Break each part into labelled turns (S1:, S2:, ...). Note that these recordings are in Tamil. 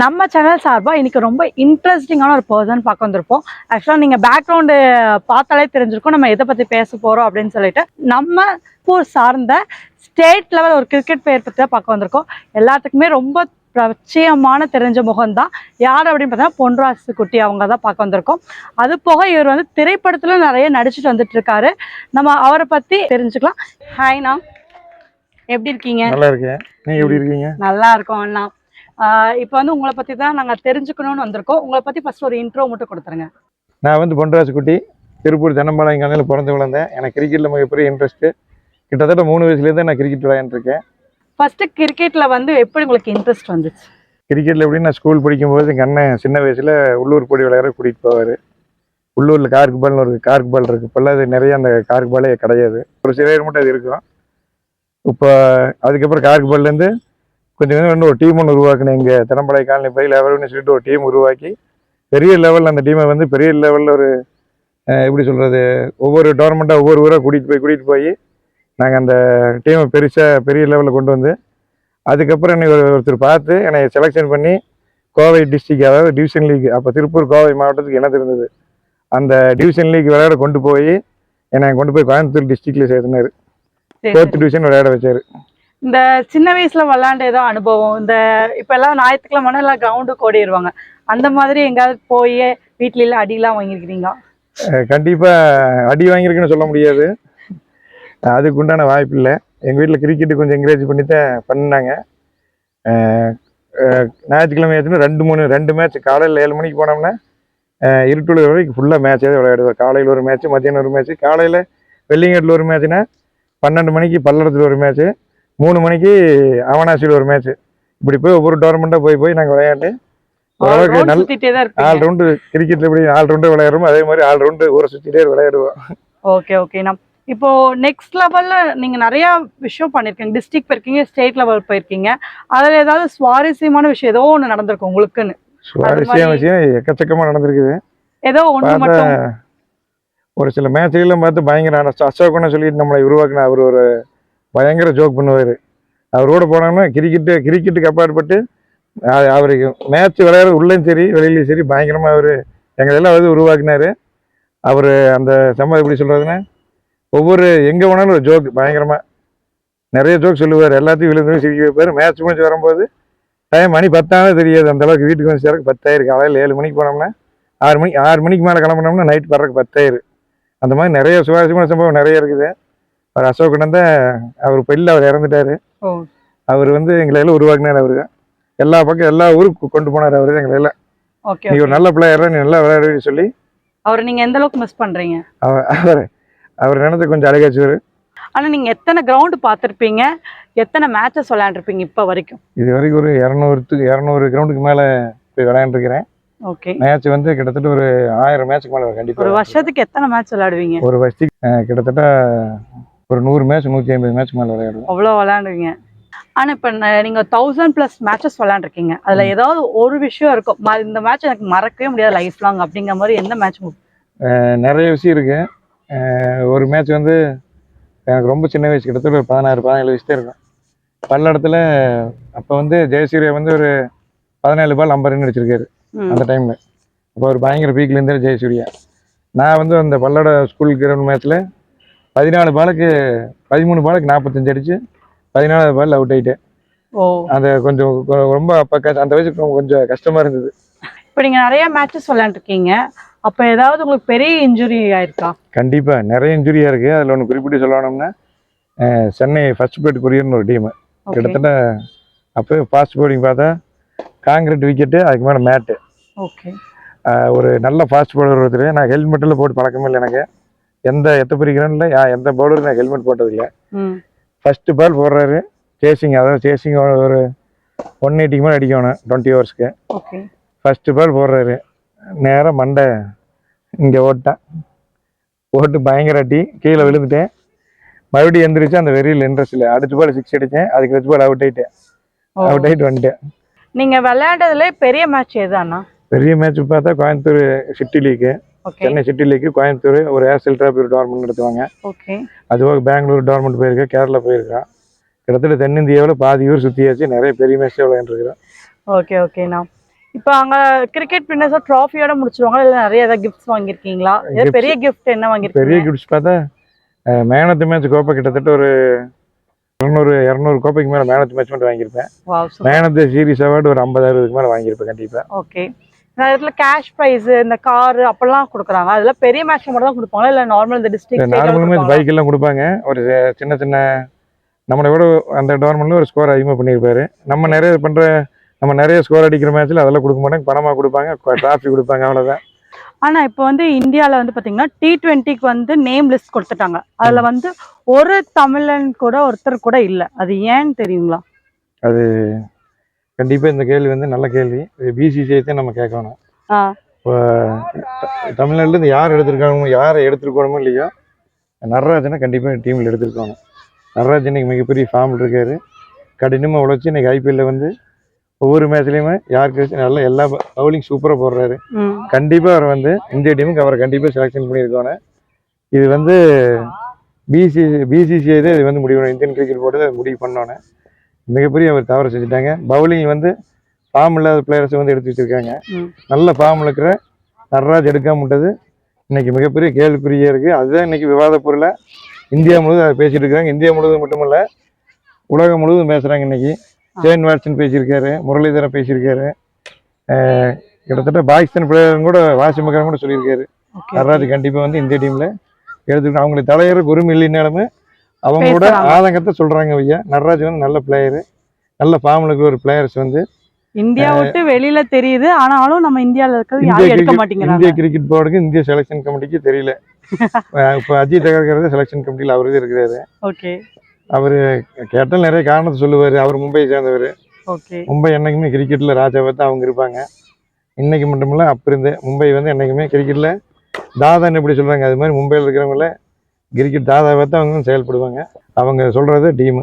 S1: நம்ம சேனல் சார்பாக இன்னைக்கு ரொம்ப இன்ட்ரெஸ்டிங்கான ஒரு பர்சன் பார்க்க வந்திருப்போம். ஆக்சுவலாக நீங்கள் பேக்ரவுண்டு பார்த்தாலே தெரிஞ்சிருக்கும். நம்ம எதை பற்றி பேச போகிறோம் அப்படின்னு சொல்லிட்டு நம்ம ஊர் சார்ந்த ஸ்டேட் லெவல் ஒரு கிரிக்கெட் பிளேயர் பற்றி தான் பார்க்க வந்திருக்கோம். எல்லாத்துக்குமே ரொம்ப பிரச்சயமான தெரிஞ்ச முகம் தான். யார் அப்படின்னு பார்த்தா பொன்ராசு குட்டி அவங்க தான் பார்க்க வந்திருக்கோம். அது போக இவர் வந்து திரைப்படத்துல நிறைய நடிச்சிட்டு வந்துட்டு இருக்காரு. நம்ம அவரை பற்றி தெரிஞ்சுக்கலாம். ஹாய்ண்ணா எப்படி இருக்கீங்க?
S2: நல்லா இருக்கேன். நீங்க எப்படி இருக்கீங்க?
S1: நல்லா இருக்கோம் அண்ணா. இப்போ வந்து உங்களை பற்றி தான் நாங்கள் தெரிஞ்சுக்கணும்னு வந்திருக்கோம். உங்களை பற்றி ஃபர்ஸ்ட் ஒரு இன்ட்ரோ மட்டும் கொடுத்துருங்க.
S2: நான் வந்து பொன்ராஜ் குட்டி திருப்பூர் தென்னம்பாளையம் காலையில் பிறந்து விழுந்தேன் எனக்கு கிரிக்கெட்டில் மிகப்பெரிய இன்ட்ரெஸ்ட்டு கிட்டத்தட்ட மூணு வயசுலேருந்து நான் கிரிக்கெட் விளையாண்டுருக்கேன்.
S1: ஃபர்ஸ்ட் கிரிக்கெட்டில் வந்து எப்படி உங்களுக்கு இன்ட்ரெஸ்ட் வந்துச்சு?
S2: கிரிக்கெட்டில் எப்படின்னு நான் ஸ்கூல் படிக்கும்போது எங்கள் அண்ணன் சின்ன வயசில் உள்ளூர் போடி விளையாட கூட்டிகிட்டு போவார். உள்ளூரில் கார்க்கு பால்னு ஒரு கார்க்கு பால் இருக்குது இப்போல்லாம் அது நிறைய அந்த கார்க்கு பாலே கிடையாது. ஒரு சிலையர் மட்டும் அது இருக்கும். இப்போ அதுக்கப்புறம் கார்க்கு பால்லேருந்து கொஞ்சம் கொஞ்சம் வந்து ஒரு டீம் ஒன்று உருவாக்கினேன் இங்கே. தென்னம்பாளைய காலனி பையில் அவருன்னு சொல்லிட்டு ஒரு டீம் உருவாக்கி பெரிய லெவலில் அந்த டீமை வந்து பெரிய லெவலில் ஒரு எப்படி சொல்கிறது ஒவ்வொரு டோர்னமெண்ட்டாக ஒவ்வொரு ஊராக கூட்டிகிட்டு போய் கூட்டிகிட்டு போய் நாங்கள் அந்த டீமை பெருசாக பெரிய லெவலில் கொண்டு வந்து அதுக்கப்புறம் என்னை ஒரு- ஒருத்தர் பார்த்து என்னை செலெக்ஷன் பண்ணி கோவை டிஸ்ட்ரிக்ட் அதாவது டிவிஷன் லீக் அப்போ திருப்பூர் கோவை மாவட்டத்துக்கு என்ன இருந்தது. அந்த டிவிஷன் லீக் விளையாட கொண்டு போய் என்னை கொண்டு போய் கோயம்புத்தூர் டிஸ்ட்ரிக்ட்ல சேர்த்துனாரு.
S1: சரி,
S2: ஃபோர்த். டிவிஷன் விளையாட வச்சாரு.
S1: இந்த சின்ன வயசுல விளாண்ட ஏதோ அனுபவம் இந்த இப்போ எல்லாம் ஞாயிற்றுக்கிழமை எல்லாம் கிரவுண்டுக்கு ஓடிடுவாங்க அந்த மாதிரி எங்காவது போய் வீட்ல எல்லாம் அடியெல்லாம் வாங்கியிருக்கிறீங்க
S2: கண்டிப்பா அடி வாங்கியிருக்குன்னு சொல்ல முடியாது. அதுக்கு உண்டான வாய்ப்பு இல்லை. எங்கள் வீட்டில் கிரிக்கெட்டு கொஞ்சம் என்கரேஜ் பண்ணி தான் பண்ணாங்க ஞாயிற்றுக்கிழமை ஆச்சுன்னா ரெண்டு மூணு ரெண்டு மேட்ச் காலையில் ஏழு மணிக்கு போனோம்னா இருட்டுள்ள வரைக்கும் ஃபுல்லாக மேட்சே விளையாடுவார் காலையில் ஒரு மேட்ச் மத்தியானம் ஒரு மேட்ச் காலையில் வெள்ளிங்கட்டில் ஒரு மேட்ச்னா பன்னெண்டு மணிக்கு பல்லடத்தில் ஒரு மேட்ச்சு மூணு மணிக்கு அவனாசியில் ஒரு மேட்ச் இப்படி போய் ஒவ்வொரு டோர்னமெண்ட்டாக போய் போய் நாங்கள் விளையாண்டு ஓரளவுக்கு நல்ல ஆல் ரவுண்டு கிரிக்கெட்டில் எப்படி ஆல் ரவுண்டு விளையாடுறோமோ அதே மாதிரி ஆல் ரவுண்டு ஊரை சுற்றிட்டே விளையாடுவோம்.
S1: ஓகே ஓகே நான் இப்போ நெக்ஸ்ட் லெவல்ல நீங்க நிறைய விஷயம் பண்ணிருக்கீங்க. டிஸ்ட்ரிக்ட் போயிருக்கீங்க ஸ்டேட் லெவல் போயிருக்கீங்க. அதுல ஏதாவது சுவாரஸ்யமான விஷயம் ஏதோ ஒண்ணு நடந்திருக்கும் உங்களுக்குன்னு?
S2: சுவாரஸ்யம்
S1: மாதிரி-
S2: விஷயம் எக்கச்சக்கமாக நடந்திருக்குது.
S1: ஏதோ
S2: பார்த்தா
S1: மட்டும்.
S2: ஒரு சில மேட்ச்லாம் பார்த்து பயங்கர அசோகன்னு சொல்லிட்டு நம்மளை உருவாக்குன அவர் ஒரு பயங்கர ஜோக் பண்ணுவார். அவரோட போனோம்னா கிரிக்கெட்டு கிரிக்கெட்டுக்கு அப்பாற்பட்டு அவருக்கு மேட்ச் விளையாட உள்ளேயும் சரி வெளியிலையும் சரி பயங்கரமாக அவர் எங்களெல்லாம் வந்து உருவாக்கினார். அவர் அந்த சம்மதம் எப்படி சொல்கிறதுன்னா ஒவ்வொரு எங்கே போனாலும் ஒரு ஜோக் பயங்கரமாக நிறைய ஜோக் சொல்லுவார். எல்லாத்தையும் விழுந்து சிரிக்க வைப்பார். மேட்ச் முடிஞ்சு வரும்போது டைம் மணி பத்தானே தெரியாது. அந்த அளவுக்கு வீட்டுக்கு வந்து சேரக்கு பத்தாயிரம். காலையில் ஏழு மணிக்கு போனோம்னா ஆறு மணிக்கு ஆறு மணிக்கு மேலே கிளம்புனோம்னா நைட் வர்றதுக்கு பத்தாயிரம். அந்த மாதிரி நிறைய சுவாரஸ்யமான சம்பவம் நிறைய இருக்குது. அவர் அசோகன் தான் அவர் இப்போ இல்லை அவர் இறந்துட்டாரு. அவர் வந்து எங்களை எல்லாம் உருவாக்குனார் அவரு. எல்லா பக்கம் எல்லா ஊருக்கு கொண்டு போனார் அவர் எங்களை எல்லாம். நீ ஒரு நல்ல பிளேயர் நீ நல்லா விளையாடுன்னு சொல்லி.
S1: அவர் நீங்க எந்த அளவுக்கு மிஸ் பண்றீங்க?
S2: அவர் அவர் நினைத்து கொஞ்சம் அழகாச்சுவார்
S1: ஆனா நீங்க எத்தனை கிரவுண்ட் பார்த்திருப்பீங்க? எத்தனை மேட்சஸ் விளையாண்டுருப்பீங்க இப்ப வரைக்கும்?
S2: இது வரைக்கும் ஒரு இரநூறுத்துக்கு இரநூறு கிரவுண்டுக்கு மேலே போய் விளையாண்டுருக்கிறேன்.
S1: ஓகே.
S2: மேட்ச் வந்து கிட்டத்தட்ட ஒரு ஆயிரம் மேட்ச்க்கு மேலே
S1: ஒரு
S2: கண்டிப்பாக
S1: வருஷத்துக்கு எத்தனை மேட்ச் விளையாடுவீங்க?
S2: ஒரு வருஷத்துக்கு கிட்டத்தட்ட ஒரு நூறு மேட்ச் நூற்றி ஐம்பது மேட்ச்க்கு மேலே விளையாடுவோம்.
S1: அவ்வளோ விளையாடுவீங்க. ஆனா இப்ப ந- நீங்க தௌசண்ட் பிளஸ் மேட்சஸ் விளையாண்டுருக்கீங்க. அதுல ஏதாவது ஒரு விஷயம் இருக்கும். இந்த மேட்ச் எனக்கு மறக்கவே முடியாது லைஃப் லாங் அப்படிங்கிற மாதிரி எந்த மேட்ச்
S2: நிறைய விஷயம் இருக்கு. அஹ், ஒரு மேட்ச் வந்து எனக்கு ரொம்ப சின்ன வயசு கிட்டத்தட்ட ஒரு பதினாறு பதினேழு வயசு தான் இருக்கும். பல்லடத்தில் அப்போ வந்து ஜெயசூர்யா வந்து ஒரு பதினேழு பால் ஐம்பது ரன் அடிச்சிருக்காரு அந்த டைமில் அப்போ ஒரு பயங்கர பீக்கில் இருந்தார் ஜெயசூர்யா. நான் வந்து அந்த பல்லட ஸ்கூல் கிரவுண்ட் மேட்ச்சில் பதினாலு பாலுக்கு பதிமூணு பாலுக்கு நாற்பத்தஞ்சு அடிச்சு பதினாலாவது பால் அவுட் ஆயிட்டேன்
S1: ஓ.
S2: அந்த கொஞ்சம் ரொம்ப அப்போ அந்த வயசுக்கு கொஞ்சம் கஷ்டமாக இருந்தது.
S1: இப்போ நீங்க நிறைய மேட்சஸ் விளையாண்டுருக்கீங்க அப்ப ஏதாவது உங்களுக்கு பெரிய இன்ஜுரி ஆயிருக்கா?
S2: கண்டிப்பாக நிறைய இன்ஜுரியாக இருக்குது அதில் ஒன்று குறிப்பிட்டு சொல்லணும்னா சென்னை ஃபர்ஸ்ட் பேட் கொரியர்னு ஒரு டீமு. கிட்டத்தட்ட அப்போ ஃபாஸ்ட் பவுலிங் பார்த்தா காங்கிரீட் விக்கெட்டு அதுக்கு மேலே மேட்டு
S1: ஓகே.
S2: ஒரு நல்ல ஃபாஸ்ட் பவுலர் ஒருத்தர். நான் ஹெல்மெட்டில் போட்டு பழக்கமே இல்லை எனக்கு. எந்த எத்த பிரிக்கிறேன்னு யா எந்த பவுலருக்கு நான் ஹெல்மெட் போட்டதில்லை.
S1: ம்.
S2: ஃபஸ்ட்டு பால் போடுறாரு. சேசிங் அதாவது சேசிங் ஒரு ஒன் எயிட்டிக்கு மேலே அடிக்கணும் டுவெண்ட்டி ஹவர்ஸ்க்கு
S1: ஓகே
S2: ஃபஸ்ட்டு பால் போடுறாரு. நேராக மண்டை இங்கே ஓட்டேன் போட்டு பயங்கர அடி. கீழே விழுந்துட்டேன். மறுபடியும் எந்திரிச்சு அந்த வெறியில் இன்ட்ரெஸ்ட் இல்லை. அடுத்த பால் சிக்ஸ் அடித்தேன். அதுக்கு அடுத்த பால் அவுட் ஆயிட்டேன். அவுட் ஆயிட்டு வந்துட்டேன்.
S1: நீங்க விளையாண்டதுல பெரிய மேட்ச் எதானா
S2: பெரிய மேட்ச் பார்த்தா Coimbatore city league Chennai city league Coimbatore ஒரு ஏர்செல் டிராபி ஒரு டோர்னமெண்ட் நடத்துவாங்க. அதுபோக பெங்களூர் டோர்னமெண்ட் போயிருக்கேன் கேரளா போயிருக்கேன் கிட்டத்தட்ட தென்னிந்தியாவில் பாதி ஊர் சுற்றியாச்சு நிறைய பெரிய மேட்ச்சே விளையாண்டுருக்கிறோம்
S1: ஓகே ஓகேண்ணா இப்போ அங்க கிரிக்கெட் பின்னஸா ட்ராஃபியோட முடிச்சிருவாங்க இல்ல நிறைய ஏதாவது கிஃப்ட்ஸ் வாங்கியிருக்கீங்களா? பெரிய கிஃப்ட் என்ன
S2: பெரிய
S1: வாங்கியிருக்கீங்க
S2: கிஃப்ட்ஸ் பார்த்தா மேன் ஆஃப் தி மேட்ச் கோப்பை கிட்டத்தட்ட ஒரு இரநூறு இரநூறு கோப்பைக்கு மேலே மேன் ஆஃப் தி மேட்ச் மட்டும் வாங்கியிருப்பேன். Man of the series award ஒரு ஐம்பது அறுபதுக்கு மேலே வாங்கியிருப்பேன் கண்டிப்பாக
S1: ஓகே. நிறைய இடத்துல கேஷ் ப்ரைஸ் இந்த கார் அப்பெல்லாம் கொடுக்குறாங்க. அதெல்லாம் பெரிய மேட்ச் மட்டும் தான் கொடுப்பாங்களா? இல்ல நார்மல் இந்த டிஸ்ட்ரிக்ட்
S2: நார்மல் மேட்ச் பைக் எல்லாம் கொடுப்பாங்க. ஒரு சின்ன சின்ன நம்மளை விட அந்த டோர்னமெண்ட்ல ஒரு ஸ்கோர் அதிகமாக பண்ணியிருப்பாரு. நம்ம நிறைய பண்ற நம்ம நிறைய ஸ்கோர் அடிக்கிற மேட்ச்ல அதெல்லாம் கொடுக்க மாட்டாங்க. பணமா கொடுப்பாங்க டிராஃபி கொடுப்பாங்க அவ்வளவுதான்.
S1: ஆனா இப்போ வந்து இந்தியால வந்து பாத்தீங்கன்னா டி டுவெண்ட்டிக்கு வந்து நேம் லிஸ்ட் கொடுத்துட்டாங்க. அதுல வந்து ஒரு தமிழன் கூட ஒருத்தர் கூட இல்ல. அது ஏன்னு தெரியுங்களா?
S2: கண்டிப்பா இந்த கேள்வி வந்து நல்ல கேள்வி. பிசிசிஐ தான் நம்ம கேட்கணும். இப்போ த- தமிழ்நாட்டுல இருந்து யார் எடுத்திருக்காங்க யாரை எடுத்துருக்கணுமோ இல்லையோ நடராஜனை கண்டிப்பா டீம்ல எடுத்திருக்கணும். நடராஜன் இன்னைக்கு மிகப்பெரிய ஃபார்மில் இருக்காரு. கடினமாக உழைச்சி இன்னைக்கு ஐபிஎல்ல வந்து ஒவ்வொரு மேட்ச்லையுமே யாருக்கு நல்லா எல்லா பவுலிங் சூப்பராக போடுறாரு. கண்டிப்பாக அவர் வந்து இந்திய டீமுக்கு அவரை கண்டிப்பாக செலெக்ஷன் பண்ணியிருக்கோன்னு இது வந்து பிசி பிசிசிஐ தான் இது வந்து முடிவு. இந்தியன் கிரிக்கெட் போர்டு முடிவு பண்ணோன்னே மிகப்பெரிய அவர் தவறு செஞ்சுட்டாங்க. பவுலிங் வந்து ஃபார்ம் இல்லாத பிளேயர்ஸை வந்து எடுத்து வச்சிருக்காங்க. நல்ல ஃபார்மில் இருக்கிற நடராஜ் எடுக்காம விட்டது. இன்னைக்கு மிகப்பெரிய கேள்விக்குறியாக இருக்குது அதுதான் இன்னைக்கு விவாத பொருளை. இந்தியா முழுவதும் அதை பேசிட்டு இருக்காங்க இந்தியா முழுவதும் மட்டுமல்ல உலகம் முழுவதும் பேசுகிறாங்க இன்னைக்கு. ஜெயன் வாட்சன் பேசியிருக்காரு முரளிதரன் பேசியிருக்காரு. கிட்டத்தட்ட பாகிஸ்தான் பிளேயரும் கூட வாசி மகன் கூட சொல்லியிருக்காரு. நடராஜ் கண்டிப்பாக வந்து இந்திய டீமில் எடுத்துக்கணும். அவங்களுக்கு தலைவர் உரிமை இல்லைனாலுமே அவங்க கூட
S1: பேசுறாங்க.
S2: ஆதங்கத்தை சொல்கிறாங்க ஐயா. நடராஜ் வந்து நல்ல பிளேயரு நல்ல ஃபார்மில் இருக்கிற ஒரு பிளேயர்ஸ் வந்து
S1: இந்தியா விட்டு வெளியில தெரியுது. ஆனாலும் நம்ம இந்தியால இருக்கிறது
S2: இந்திய
S1: யாரும் எடுக்க மாட்டேங்கிறாங்க.
S2: இந்திய கிரிக்கெட் போர்டுக்கு இந்திய செலெக்ஷன் கமிட்டிக்கு தெரியல. இப்போ அஜித் அகர்கர் செலெக்ஷன் கமிட்டியில் அவரு இருக்கிறாரு.
S1: ஓகே.
S2: அவர் கேட்டால் நிறைய காரணத்தை சொல்லுவார். அவர் மும்பையை சேர்ந்தவர்.
S1: ஓகே.
S2: மும்பை என்னைக்குமே கிரிக்கெட்டில் ராஜாவை தான் அவங்க இருப்பாங்க. இன்னைக்கு மட்டுமில்ல அப்போ இருந்து மும்பை வந்து என்னைக்குமே கிரிக்கெட்டில் தாதான்னு எப்படி சொல்கிறாங்க அது மாதிரி மும்பையில் இருக்கிறவங்கள கிரிக்கெட் தாதாவை தான் அவங்க செயல்படுவாங்க. அவங்க சொல்கிறது டீமு.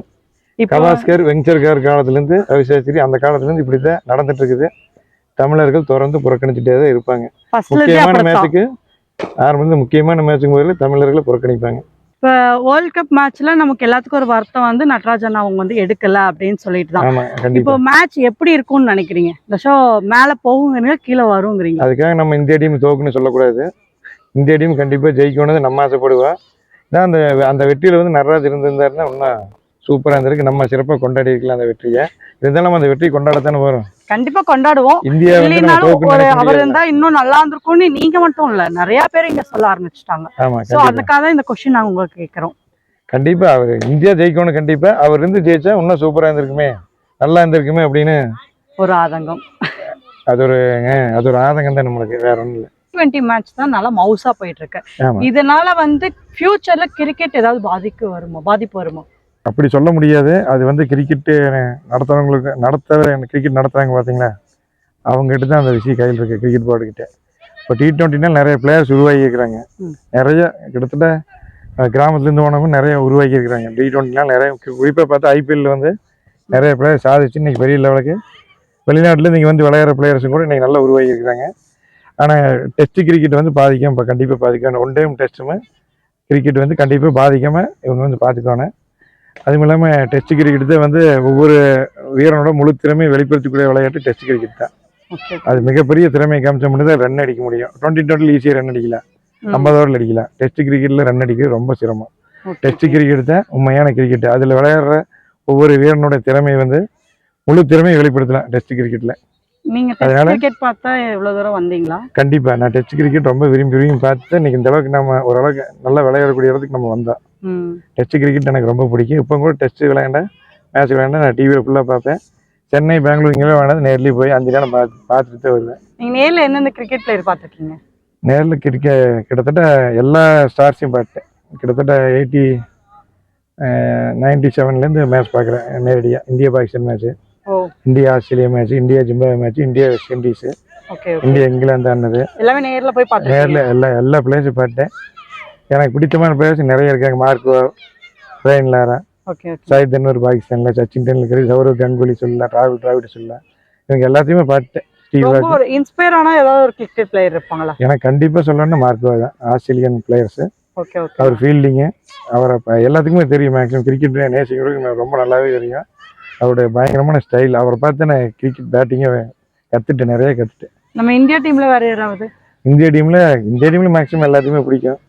S2: கவாஸ்கர் வெங்கர்கார் காலத்துலேருந்து ரவிசாஸ்திரி அந்த காலத்துலேருந்து இப்படி தான் நடந்துட்டு இருக்குது தமிழர்கள் தொடர்ந்து புறக்கணிச்சுட்டே தான் இருப்பாங்க. முக்கியமான மேட்சுக்கு ஆரம்பத்தில் முக்கியமான மேட்சுக்கு முதல்ல தமிழர்களை புறக்கணிப்பாங்க.
S1: இப்போ வேர்ல்ட் கப் மேட்ச்ல நமக்கு எல்லாத்துக்கும் ஒரு வருத்தம் வந்து நடராஜன் அவங்க வந்து எடுக்கல அப்படின்னு சொல்லிட்டு தான். இப்போ மேட்ச் எப்படி இருக்கும்னு நினைக்கிறீங்க? இந்த ஷோ மேல போகுங்கிறீங்க கீழே வருங்கிறீங்க?
S2: அதுக்காக நம்ம இந்திய டீம் தோக்குன்னு சொல்லக்கூடாது. இந்திய டீம் கண்டிப்பாக ஜெயிக்கணும்னு நம்ம ஆசைப்படுவா. தான் அந்த அந்த வெற்றியில் வந்து நடராஜ் இருந்திருந்தாருன்னா இன்னும் சூப்பராக இருந்திருக்கு. நம்ம சிறப்பாக கொண்டாடி இருக்கலாம் அந்த வெற்றியை. இருந்தாலும் நம்ம அந்த வெற்றி கொண்டாடத்தானே வரும்.
S1: கண்டிப்பா கொண்டாடுவோம்.
S2: இந்தியா வந்து
S1: ஒரு அவர். இருந்தா இன்னும் நல்லா இருந்திருக்கும்னு நீங்க மட்டும் இல்ல நிறைய பேர் இங்க சொல்ல ஆரம்பிச்சிட்டாங்க.
S2: ஆமா
S1: சோ அதுக்காக தான் இந்த கொஸ்டின் நாங்க உங்களுக்கு கேக்குறோம்.
S2: கண்டிப்பா அவர் இந்தியா ஜெயிக்கணும் கண்டிப்பா அவர் இருந்து ஜெயிச்சா இன்னும் சூப்பரா இருந்திருக்குமே. நல்லா இருந்திருக்குமே அப்படின்னு.
S1: ஒரு ஆதங்கம்.
S2: அது ஒரு அது ஒரு ஆதங்கம் தான் நம்மளுக்கு வேற ஒன்றும் இல்லை.
S1: டுவெண்ட்டி மேட்ச் தான் நல்லா மவுசா போயிட்டு இருக்கு இதனால வந்து ஃபியூச்சர்ல கிரிக்கெட் ஏதாவது பாதிக்கு வருமா பாதிப்பு வருமா?
S2: அப்படி சொல்ல முடியாது. அது வந்து கிரிக்கெட்டு நடத்துறவங்களுக்கு நடத்துற கிரிக்கெட் நடத்துறாங்க பார்த்தீங்களா அவங்ககிட்ட தான் அந்த விஷயம் கையில் இருக்கு கிரிக்கெட் போர்டு கிட்ட. இப்போ டி ட்வெண்ட்டினா நிறைய பிளேயர்ஸ் உருவாகி இருக்கிறாங்க. நிறைய கிட்டத்தட்ட கிராமத்துலேருந்து போனவங்க நிறைய உருவாக்கி இருக்கிறாங்க டி ட்வெண்ட்டிலாம் நிறைய குறிப்பாக பார்த்தா ஐபிஎல்ல வந்து நிறைய பிளேயர் சாதிச்சு இன்னைக்கு பெரிய லெவலுக்கு வெளிநாட்டுல இங்கே வந்து விளையாடுற பிளேயர்ஸும் கூட இன்னைக்கு நல்லா உருவாகி இருக்கிறாங்க ஆனால் டெஸ்ட் கிரிக்கெட் வந்து பாதிக்காம இப்போ கண்டிப்பாக பாதிக்கணும் ஒன் டைம் டெஸ்ட்டுமே கிரிக்கெட் வந்து கண்டிப்பாக பாதிக்காமல் இவங்க வந்து பார்த்துக்கணும் அதுவும் இல்லாமல் டெஸ்ட் கிரிக்கெட் தான் வந்து ஒவ்வொரு வீரனோட முழு திறமையை வெளிப்படுத்தக்கூடிய விளையாட்டு டெஸ்ட் கிரிக்கெட் தான். அது மிகப்பெரிய திறமையை காமிச்ச மட்டும் தான் ரன் அடிக்க முடியும். டுவெண்ட்டி டுவெண்ட்டில் ஈஸியாக ரன் அடிக்கலாம் ஐம்பது ஓவரில் அடிக்கலாம் டெஸ்ட் கிரிக்கெட்டில் ரன் அடிக்கிறது ரொம்ப சிரமம். டெஸ்ட் கிரிக்கெட் தான் உண்மையான கிரிக்கெட் அதில் விளையாடுற ஒவ்வொரு வீரனோட திறமையை வந்து முழு திறமையை வெளிப்படுத்தலாம் டெஸ்ட் கிரிக்கெட்டில்
S1: நீங்க டெஸ்ட் கிரிக்கெட் பார்த்தா எவ்வளவு தூரம் வந்தீங்களா?
S2: கண்டிப்பாக நான் டெஸ்ட் கிரிக்கெட் ரொம்ப விரும்பி விரும்பி பார்த்து இன்னைக்கு இந்த அளவுக்கு நம்ம ஓரளவுக்கு நல்லா விளையாடக்கூடிய இடத்துக்கு நம்ம வந்தோம். டெஸ்ட் கிரிக்கெட் எனக்கு ரொம்ப பிடிக்கும். இப்போ கூட டெஸ்ட் விளையாண்ட மேட்ச் விளையாண்ட நான் டிவியில் ஃபுல்லாக பார்ப்பேன். சென்னை பெங்களூர் இங்கெல்லாம் விளையாண்டு நேர்லேயே போய் அஞ்சு நேரம் பார்த்து பார்த்துட்டு வருவேன்.
S1: நீங்க நேர்ல எந்தெந்த கிரிக்கெட் பிளேயர் பார்த்திருக்கீங்க?
S2: நேரில் கிரிக்கெ கிட்டத்தட்ட எல்லா ஸ்டார்ஸையும் பார்த்தேன். கிட்டத்தட்ட எயிட்டி நைன்டி செவன்லேருந்து மேட்ச் பார்க்குறேன் நேரடியாக India Pakistan match India Australia match India Zimbabwe match India West Indies India England ஆனது
S1: எல்லாமே நேர்ல போய்
S2: நேரில்
S1: பார்த்திருக்கீங்க
S2: எல்லா எல்லா பிளேயர்ஸும் பார்த்தேன். எனக்கு பிடித்தமான பிளேயர்ஸ் நிறைய இருக்காங்க. Marco Brian Lara Saeed Anwar பாகிஸ்தானில் சச்சின் டெண்டுல்கர் சௌரவ் கங்குலி சொல்லலாம் டிராவிட் டிராவிட் சொல்லலாம். இவங்க எல்லாத்தையுமே பார்த்தேன்.
S1: இன்ஸ்பயர் ஆனா ஏதாவது ஒரு கிரிக்கெட் பிளேயர் இருப்பாங்களா?
S2: எனக்கு கண்டிப்பாக சொல்லணும்னா மார்க்கோ தான். ஆஸ்திரேலியன் பிளேயர்ஸு அவர் ஃபீல்டிங்கு அவரை எல்லாத்துக்குமே தெரியும். மேக்ஸிமம் கிரிக்கெட் எனக்கு ரொம்ப நல்லாவே தெரியும். அவருடைய பயங்கரமான ஸ்டைல் அவரை பார்த்து நான் கிரிக்கெட் பேட்டிங்கை கற்றுட்டேன் நிறைய கற்றுட்டேன்
S1: நம்ம இந்தியா டீம்ல வேற யாராவது?
S2: இந்திய டீமில் இந்திய டீமில் மேக்ஸிமம் எல்லாத்தையுமே பிடிக்கும்.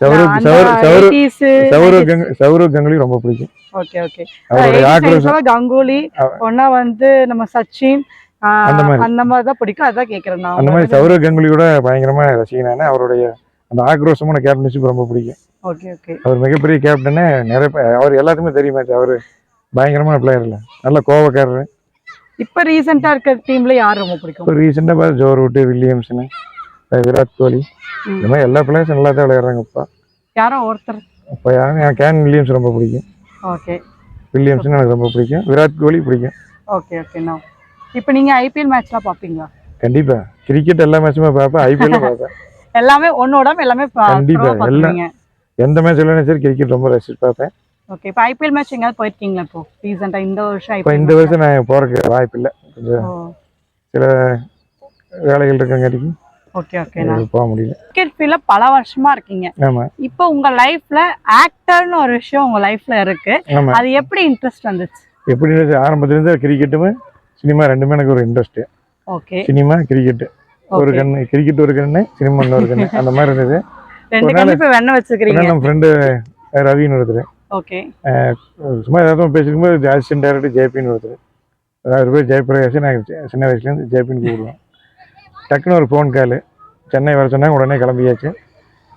S2: சௌரவ் சௌரவ் சௌரவ்
S1: 80s,
S2: சௌரவ் கங் சௌரவ் கங்குலி ரொம்ப பிடிக்கும்.
S1: ஓகே ஓகே
S2: அவருடைய ஆக்ரோஷம்
S1: கங்குலி
S2: அவ-
S1: ஒன்னா வந்து நம்ம சச்சின்
S2: அந்த மாதிரி.
S1: அந்த மாதிரி தான் பிடிக்கும். அதான் கேக்குறேன் நான்.
S2: அந்த மாதிரி சௌரவ் கங்குலியோட பயங்கரமா ரசிகனான அவருடைய அந்த ஆக்ரோஷமான கேப்டன்ஷிப் ரொம்ப பிடிக்கும்.
S1: ஓகே ஓகே
S2: அவர் மிகப்பெரிய கேப்டனு நிறைய அவர் எல்லாத்துக்குமே தெரியுமா அவர் பயங்கரமான பிளேயர் இல்லை நல்ல கோவக்காரரு.
S1: இப்ப ரீசெண்டா இருக்கிற டீம்ல யார் ரொம்ப பிடிக்கும்?
S2: இப்போ ரீசெண்டாக பார்த்து ஜோ ரூட்டு வில்லியம்சனு அஹ் விராட் கோலி. இந்த மாதிரி எல்லா பிளேயர்ஸும் நல்லா தான் விளையாடுறாங்க இப்போ.
S1: யாரோ ஒருத்தர்.
S2: இப்போ யாரும் எனக்கு கேன் வில்லியம்ஸ் ரொம்ப பிடிக்கும்.
S1: ஓகே.
S2: வில்லியம்சன் எனக்கு ரொம்ப பிடிக்கும். விராட் கோலி பிடிக்கும்.
S1: ஓகே ஓகே நான் இப்போ நீங்க ஐபிஎல் மேட்ச்லாம் பாப்பீங்களா?
S2: கண்டிப்பாக கிரிக்கெட் எல்லா மேட்சுமே பார்ப்பேன் ஐபிஎல்லும் பார்ப்பேன்
S1: எல்லாமே ஒன்னோட எல்லாமே பா-
S2: கண்டிப்பா,
S1: thorough ஆ
S2: எல்லாம். எந்த மேட்ச் இல்லைனா சரி கிரிக்கெட் ரொம்ப ரசிச்சு பார்ப்பேன்
S1: ஓகே இப்போ ஐபிஎல் மேட்ச் எங்கேயாவது போயிருக்கீங்களா இப்போ? ரீசெண்டா இந்த வருஷம்
S2: இப்போ இந்த? வருஷம் நான் போகிறக்கு வாய்ப்பு இல்லை. கொஞ்சம் சில வேலைகள் இருக்கங்காட்டிக்கு
S1: ஓகே ஓகே நான்.
S2: போக முடியல.
S1: கிரிக்கெட் ஃபீல்ட்ல பல வருஷமா இருக்கீங்க.
S2: ஆமாம்
S1: இப்போ உங்க லைஃப்ல ஆக்டர்னு ஒரு விஷயம் உங்க லைஃப்ல இருக்கு. அது எப்படி இன்ட்ரெஸ்ட் வந்துச்சு?
S2: எப்படி ஆரம்பத்துலேருந்து கிரிக்கெட்டுமே சினிமா ரெண்டுமே எனக்கு ஒரு இன்ட்ரெஸ்ட்டு
S1: ஓகே
S2: சினிமா கிரிக்கெட்டு ஒரு கண்ணு கிரிக்கெட் ஒரு கண்ணு சினிமா இன்னொரு கண்ணு. அந்த மாதிரி இருந்தது.
S1: ரெண்டு கண்ணு இப்போ வெண்ண வச்சுக்கிறீங்க.
S2: நம்ம ஃப்ரெண்டு ரவின்னு ஒருத்தர்.
S1: ஓகே.
S2: சும்மா ஏதாவது பேசிக்கும்போது அசிஸ்டன்ட் டேரக்டர் ஜேபின்னு ஒருத்தர். அவர் பேர் ஜெயபிரகாஷ் சி- சின்ன வயசுலேருந்து ஜேபின்னு கூப்பிடுவோம். டக்குன்னு ஒரு ஃபோன் கால் சென்னை வர சொன்னாங்க உடனே கிளம்பியாச்சு.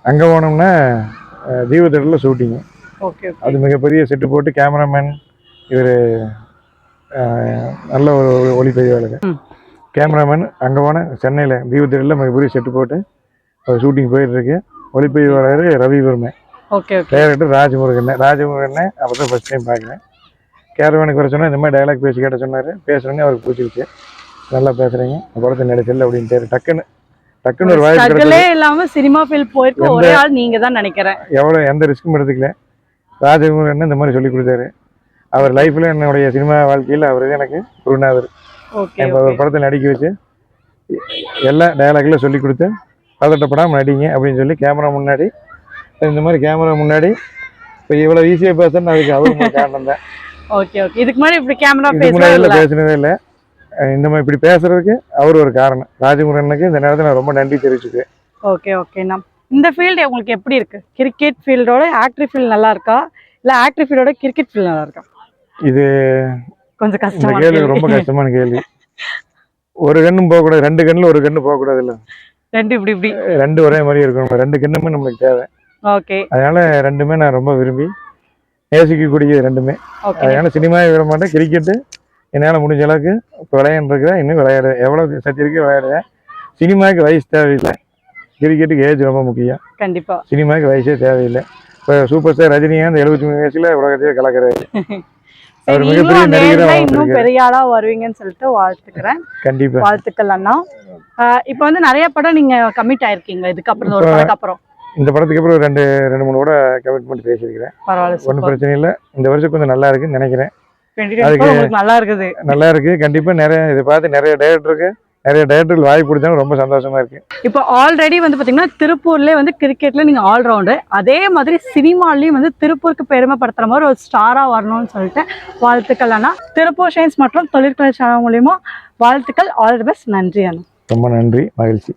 S2: அங்கே போனோம்னா அஹ், தீபத்தட்டில் ஷூட்டிங்கு
S1: ஓகே
S2: அது மிகப்பெரிய செட்டு போட்டு கேமராமேன் இவர் நல்ல ஒரு ஒளிப்பதிவாளர். கேமராமேன் அங்கே போனேன் சென்னையில் தீபத்தட்டில் மிகப்பெரிய செட்டு போட்டு ஷூட்டிங் போயிட்டு இருக்கு. ஒளிப்பதிவாளர் ரவிவர்மை
S1: okay okay
S2: director Rajamurugan Rajamurugan அப்போ தான் ஃபஸ்ட் டைம் பார்க்குறேன். கேரவனுக்கு வர சொன்னா இந்த மாதிரி டயலாக் பேசி கேட்ட சொன்னார். பேசுகிறோன்னே அவருக்கு பிடிச்சிருச்சு நல்லா பேசுகிறீங்க படத்தை நடிச்சல அப்படின்ட்டு டக்குன்னு டக்குன்னு ஒரு வாய்ப்பு கிடைச்சது.
S1: இல்லாம சினிமா ஃபீல்ட் போயிருக்க ஒரே ஆள் நீங்க தான் நினைக்கிறேன்.
S2: எவ்வளோ எந்த ரிஸ்க்கும் எடுத்துக்கல. ராஜமுருகன் இந்த மாதிரி சொல்லி கொடுத்தாரு. அவர் லைஃப்பில் என்னுடைய சினிமா வாழ்க்கையில் அவர் எனக்கு குருநாதர்.
S1: ஓகே
S2: இப்போ ஒரு படத்தை நடிக்க வச்சு எல்லா டயலாக்ல சொல்லி கொடுத்து பதட்டப்படாமல் நடிங்க அப்படின்னு சொல்லி கேமரா முன்னாடி இந்த மாதிரி கேமரா முன்னாடி. இப்போ இவ்வளோ ஈஸியாக பேசுறேன்னு அதுக்கு அவர் காரணம் தான்.
S1: ஓகே ஓகே இதுக்கு முன்னாடி இப்படி கேமரா பேசல
S2: எல்லாம் பேசினதே இல்லை. இந்த மாதிரி இப்படி பேசுறதுக்கு அவர் ஒரு காரணம். ராஜமுருகனுக்கு இந்த நேரத்தில் நான் ரொம்ப நன்றி தெரிவிச்சுக்கிறேன்.
S1: ஓகே ஓகே நான் இந்த ஃபீல்டு உங்களுக்கு எப்படி இருக்கு? கிரிக்கெட் ஃபீல்டோட ஆக்டர் ஃபீல்ட் நல்லா இருக்கா? இல்ல ஆக்டர் ஃபீல்டோட கிரிக்கெட் ஃபீல்ட் நல்லா இருக்கா?
S2: இது
S1: கொஞ்சம் கஷ்டமா
S2: கேள்வி ரொம்ப கஷ்டமான கேள்வி. ஒரு கண்ணும் போகக்கூடாது ரெண்டு கண்ணில் ஒரு கண்ணு போகக்கூடாது இல்லை?
S1: ரெண்டு இப்படி இப்படி.
S2: ரெண்டு ஒரே மாதிரி இருக்கணும். ரெண்டு கண்ணுமே நம்மளுக்கு தேவை.
S1: ஓகே.
S2: அதனால ரெண்டுமே நான் ரொம்ப விரும்பி நேசிக்கக்கூடிய ரெண்டுமே. அதனால சினிமாவை விட மாட்டேன். கிரிக்கெட்டு என்னால் முடிஞ்ச அளவுக்கு இப்போ விளையாண்டுருக்கிறேன் இன்னும் விளையாடு எவ்வளோ சக்தி இருக்கு விளையாடுவேன் சினிமாவுக்கு வயசு தேவையில்லை. கிரிக்கெட்டுக்கு ஏஜ் ரொம்ப முக்கியம்.
S1: கண்டிப்பா.
S2: சினிமாவுக்கு வயசே தேவையில்லை. இப்போ சூப்பர் ஸ்டார் ரஜினிகாந்த் எழுபத்தி மூணு வயசுல உலகத்தையே கலக்கிறாரு. அவர் மிகப்பெரிய
S1: இன்னும். பெரிய ஆளா வருவீங்கன்னு சொல்லிட்டு வாழ்த்துக்கிறேன்.
S2: கண்டிப்பா.
S1: வாழ்த்துக்கள் அண்ணா. இப்போ வந்து நிறைய படம் நீங்க கமிட் ஆயிருக்கீங்க. இதுக்கப்புறம் ஒரு அப்புறம்.
S2: இந்த படத்துக்கு அப்புறம் ரெண்டு ரெண்டு மூணு கூட கமிட்மெண்ட் பேசியிருக்கிறேன்.
S1: பரவாயில்ல
S2: ஒன்றும் பிரச்சனை இல்லை. இந்த வருஷம் கொஞ்சம் நல்லா இருக்குன்னு நினைக்கிறேன். அதுக்கு-
S1: நல்லா இருக்குது.
S2: நல்லா இருக்கு. கண்டிப்பா நிறைய இதை பார்த்து நிறைய டேரக்டருக்கு நிறைய டேரக்டர்கள் வாய்ப்பு கொடுத்தாலும் ரொம்ப சந்தோஷமா இருக்கு.
S1: இப்போ ஆல்ரெடி வந்து பாத்தீங்கன்னா திருப்பூர்லயே வந்து கிரிக்கெட்ல நீங்க ஆல்ரவுண்டர் அதே மாதிரி சினிமாலையும் வந்து திருப்பூருக்கு பெருமைப்படுத்துற மாதிரி ஒரு ஸ்டாரா வரணும்னு சொல்லிட்டு வாழ்த்துக்கள் அண்ணா. திருப்பூர் ஷைன்ஸ் மற்றும் தொழிற்கலை சேனல் மூலியமா வாழ்த்துக்கள். ஆல் தி பெஸ்ட் நன்றி அண்ணா.
S2: ரொம்ப நன்றி. மகிழ்ச்சி.